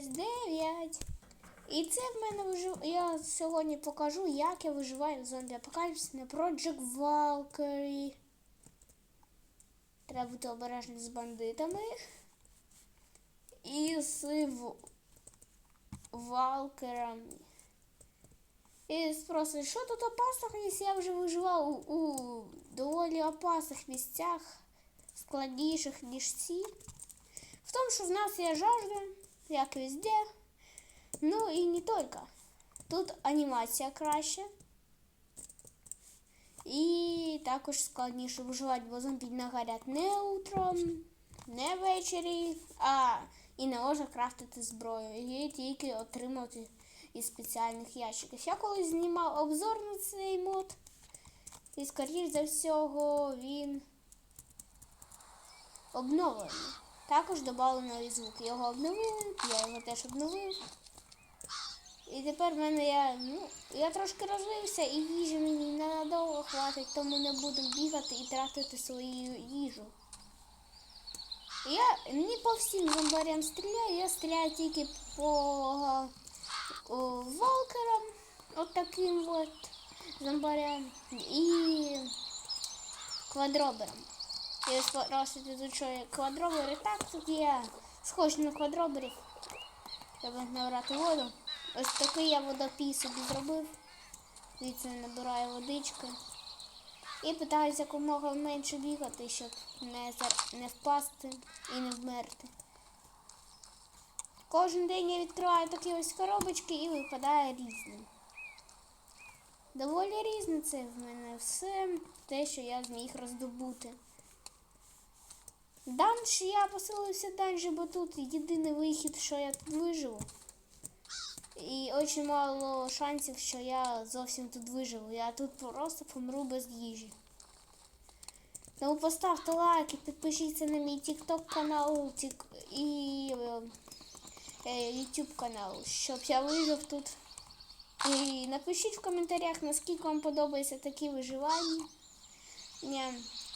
6, 9. І це в мене вижив... Я сьогодні покажу, як я виживаю в зомбі апокаліпсис на Project Valkyrie. Треба бути обережним з бандитами. І з в... валкерами. І спросить, що тут опасного, якщо я вже виживав у, у доволі опасних місцях, складніших, ніж ці. В тому, що в нас є жажда, як везде. Ну і не тільки. Тут анімація краще. І також складніше виживати, бо зомбі не не утром, не ввечері, а і не може крафтити зброю. Її тільки отримати із спеціальних ящиків. Я колись знімав обзор на цей мод. І, скоріш за всього, він обновлений. Також додали новий звук. Його обновили, я його теж обновив. І тепер в мене я, ну, я трошки розвився і їжі мені ненадовго хватить, тому не буду бігати і тратити свою їжу. Я не по всім зомбарям стріляю, я стріляю тільки по о, волкерам, от таким от зомбарям і квадроберам. Спросите, тут що є квадробери? Так, тут є схожі на квадроберів. Треба набрати воду. Ось такий я водопій собі зробив. Звідси набираю водички. І питаюся якомога менше бігати, щоб не, не впасти і не вмерти. Кожен день я відкриваю такі ось коробочки і випадає різне. Доволі різне це в мене все те, що я зміг роздобути. Данж я поселився далі, бо тут єдиний вихід, що я тут виживу. І дуже мало шансів, що я зовсім тут виживу. Я тут просто помру без їжі. Тому поставте лайк і підпишіться на мій TikTok канал тік... і е, YouTube канал, щоб я вижив тут. І напишіть в коментарях, наскільки вам подобаються такі виживання.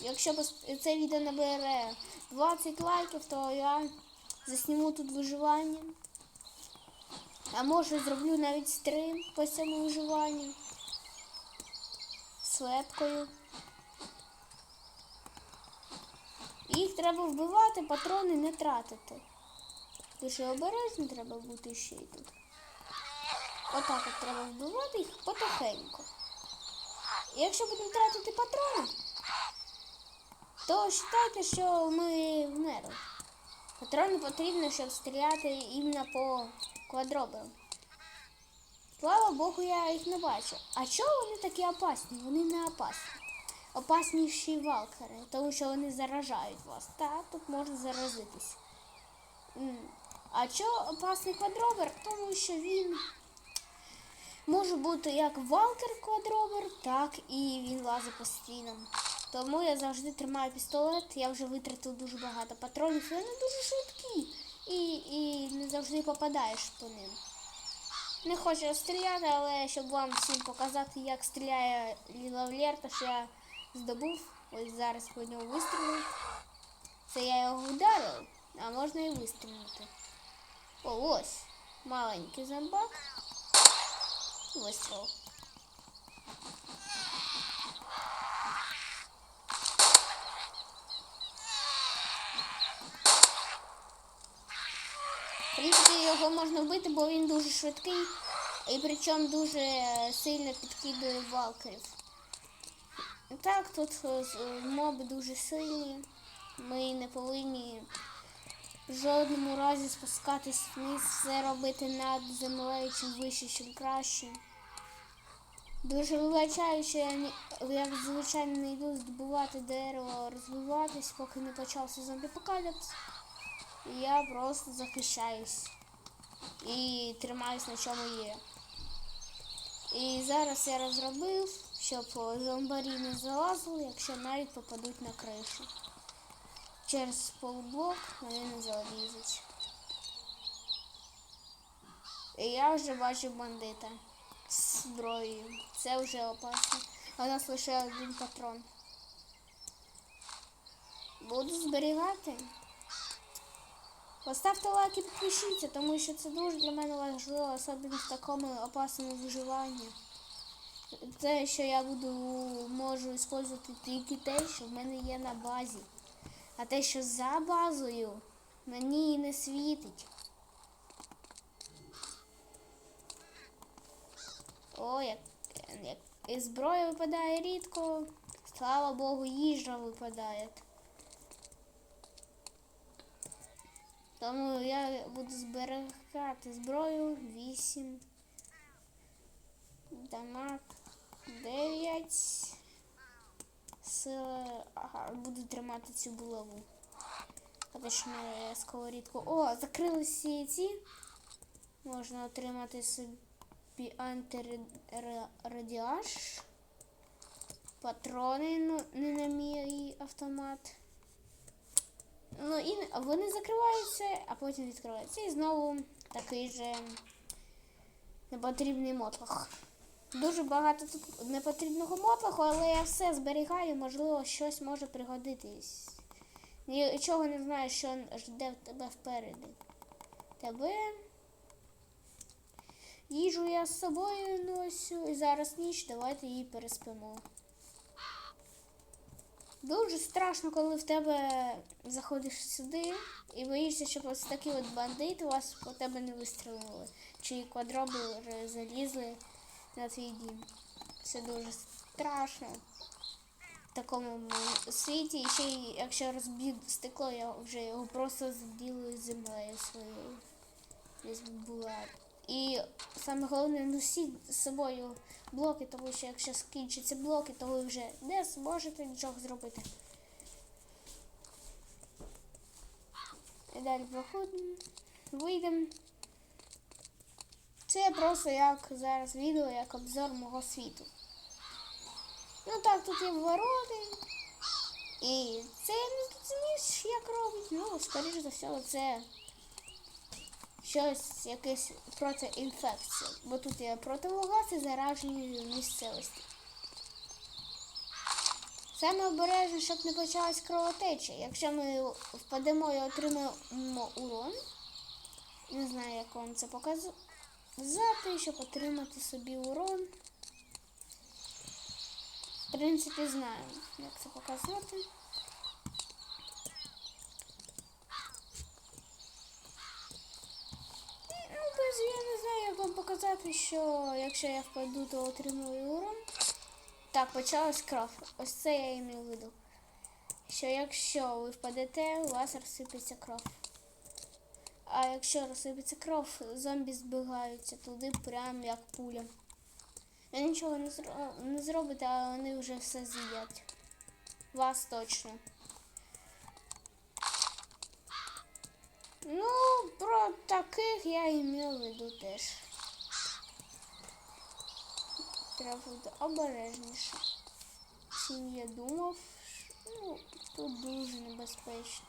Якщо це відео набере 20 лайків, то я засніму тут виживання. А може зроблю навіть стрим по цьому виживанню. З лепкою. Їх треба вбивати, патрони не тратити. Дуже обережно треба бути ще й тут. Отак от треба вбивати їх потихеньку. І якщо будемо тратити патрони, то вважайте, що ми вмерли. Патрони потрібно, щоб стріляти іменно по квадробам. Слава Богу, я їх не бачу. А чого вони такі опасні? Вони не опасні. Опасніші валкери, тому що вони заражають вас. Та тут можна заразитись. А чого опасний квадробер? Тому що він може бути як валкер квадробер, так і він лазить по стінам. Тому я завжди тримаю пістолет, я вже витратив дуже багато патронів, вони дуже швидкі. І, і не завжди попадаєш по ним. Не хочу стріляти, але щоб вам всім показати, як стріляє Лілавлер, то що я здобув. Ось зараз по ньому вистрілю. Це я його вдарив, а можна і вистрілити. О, ось. Маленький зомбак. Вистріл. Принципі, його можна вбити, бо він дуже швидкий і причому дуже сильно підкидує валкерів. Так, тут е, е, моби дуже сильні. Ми не повинні в жодному разі спускатись вниз, все робити над землею, чим вище, чим краще. Дуже вибачаю, що я, звичайно не йду здобувати дерево, розвиватись, поки не почався зомбі-апокаліпс. Я просто захищаюсь і тримаюсь на чому є. І зараз я розробив, щоб зомбарі не залазили, якщо навіть попадуть на кришу. Через полублок вони не залізуть. І я вже бачу бандита з зброєю. Це вже опасно. У нас лише один патрон. Буду зберігати. Поставте лайк і підпишіться, тому що це дуже для мене важливо, особливо в такому опасному виживанні. Те, що я буду можу використовувати тільки те, що в мене є на базі. А те, що за базою, мені і не світить. О, як, як зброя випадає рідко. Слава Богу, їжа випадає. Тому я буду зберігати зброю 8. Дамаг 9. Сила. Ага, буду тримати цю булаву. Точно сковорідку. О, закрилися ці. Можна отримати собі антирадіаж. Патрони ну, не на мій автомат. І вони закриваються, а потім відкриваються. І знову такий же непотрібний мотлох. Дуже багато тут непотрібного мотлоху, але я все зберігаю, можливо, щось може пригодитись. Нічого не знаю, що жде в тебе впереди. Тебе. Їжу я з собою носю, і зараз ніч, давайте її переспимо. Дуже страшно, коли в тебе заходиш сюди і боїшся, щоб ось такі от бандити вас по тебе не вистрілили. Чи квадробери залізли на твій дім. Це дуже страшно в такому світі. І ще якщо розб'ють стекло, я вже його просто заділую землею своєю. Десь була. І саме головне носіть з собою блоки, тому що якщо скінчаться блоки, то ви вже не зможете нічого зробити. І далі проходимо, вийдемо. Це просто як зараз відео, як обзор мого світу. Ну так, тут є вороти. І це я не зрозумів, як робить. Ну, скоріш за все, це щось якесь проти інфекції. Бо тут є противогаз і заражені місцевості. Саме обережно, щоб не почалась кровотеча. Якщо ми впадемо і отримаємо урон, не знаю, як вам це показати, щоб отримати собі урон. В принципі, знаю, як це показати. Ну, без не вам показати, що якщо я впаду, то отримую урон. Так, почалась кров. Ось це я маю в виду. Що якщо ви впадете, у вас розсипеться кров. А якщо розсипеться кров, зомбі збігаються туди прям як пуля. Ви нічого не, зро... не зробите, а вони вже все з'їдять. Вас точно. Ну, таких я мав в виду теж. Треба бути обережніше. Чим я думав, ну, тут дуже небезпечно.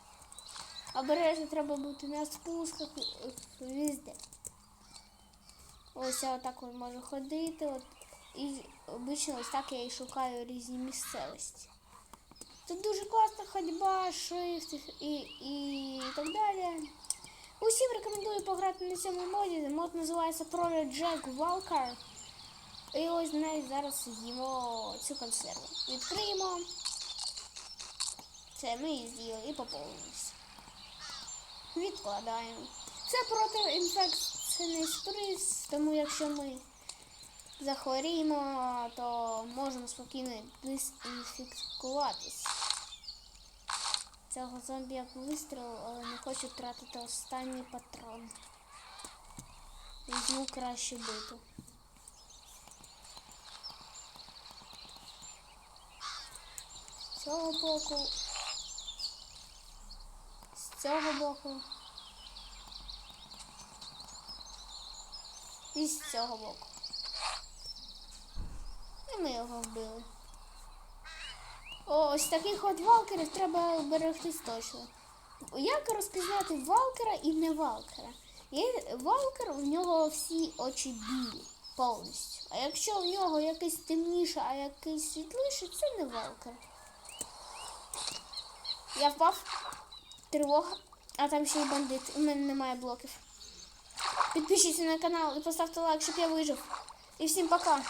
Обережно треба бути на спусках везде. Ось я отак от можу ходити. От, і обично ось так я і шукаю різні місцевості. Тут дуже класна ходьба, шрифт і, і так далі. Усім рекомендую пограти на цьому моді. Мод називається Project Jack Walker. І ось навіть зараз з'їмо цю консерву. Відкриємо. Це ми її з'їли і поповнимося. Відкладаємо. Це протиінфекційний шприц, тому якщо ми захворіємо, то можемо спокійно дезінфікуватись. Цього зомбі як вистрілив, але не хочу втратити останній патрон. Візьму краще биту. З цього боку. З цього боку. І з цього боку. І ми його вбили. О, ось таких от валкерів треба берегтись точно. Як розпізнати валкера і не валкера? Є валкер, в нього всі очі білі повністю. А якщо в нього якийсь темніше, а якийсь світліший, це не валкер. Я впав. Тривога. А там ще й бандит. У мене немає блоків. Підпишіться на канал і поставте лайк, щоб я вижив. І всім пока.